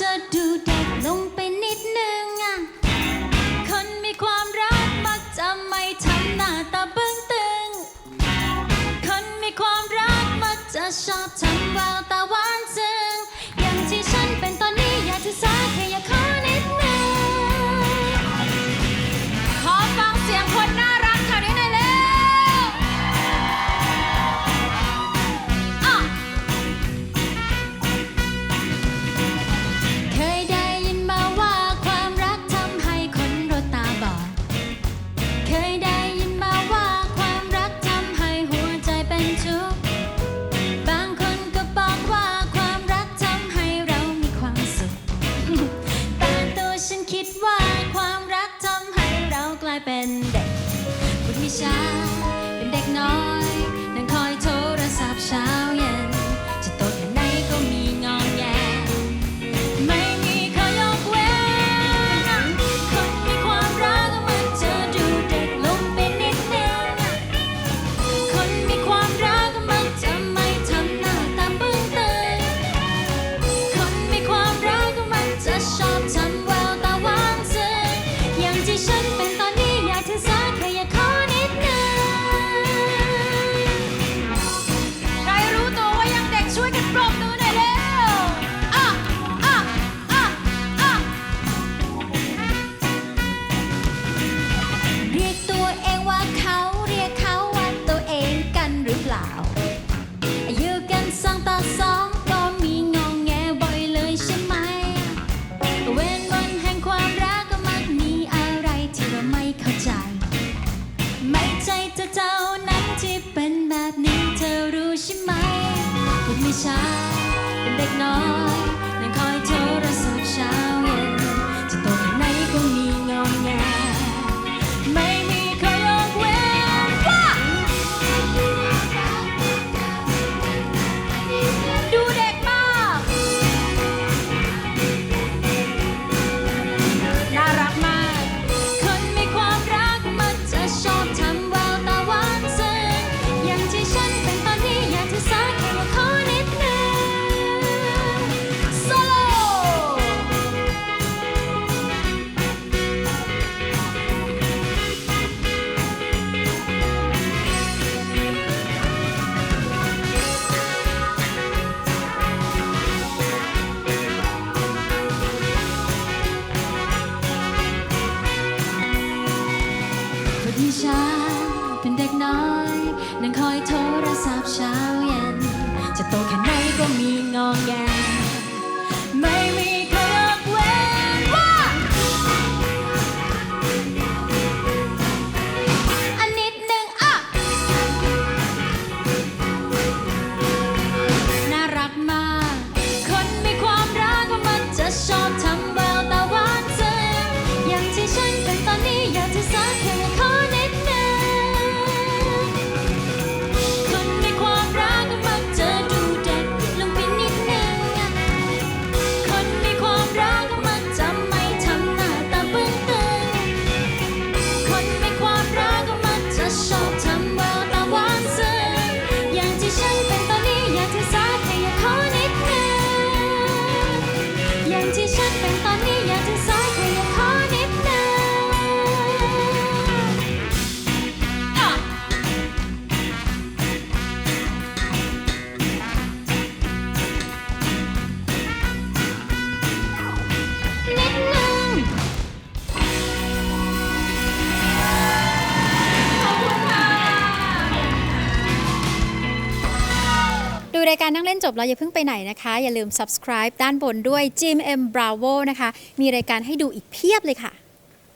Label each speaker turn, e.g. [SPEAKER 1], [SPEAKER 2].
[SPEAKER 1] จะดูเด็กลงไปนิดนึงอะ คน
[SPEAKER 2] มีความรักมักจะ
[SPEAKER 1] ไม่ทำหน้าตาบึ้งตึง คนมีความรักมักจะชอบทำแววตาหวานซึ้ง คิดว่าความรักทำให้เรากลายเป็นเด็กบนวิชาเป็นเด็กน้อย นั่งคอยโทรศัพท์เช้าเย็น จะโตแค่ไหนก็มีงองแง ไม่มีข้อยกเว้นคนมีความรักมันจะดูเด็กลงเป็นิดนึงคนมีความรักมันจะไม่ทำหน้าตาเบึ้งตยคนมีความรักมันจะชอบทำ
[SPEAKER 2] ใช่
[SPEAKER 1] ไหมพูดไม่ช้าเป็นเด็กน้อย เ็นเด็
[SPEAKER 2] กน้
[SPEAKER 1] อย นั่งคอยโทรศัพท์เช้าเย็น จะโตแค่ไหนก็มีงองแงูรายการนั่งเล่นจบเรา
[SPEAKER 3] อย่าเพิ่งไปไหนนะคะ อย่าลืม subscribe ด้านบนด้วย Jim M Bravo นะคะ มีรายการให้ดูอีกเพียบเลยค่ะ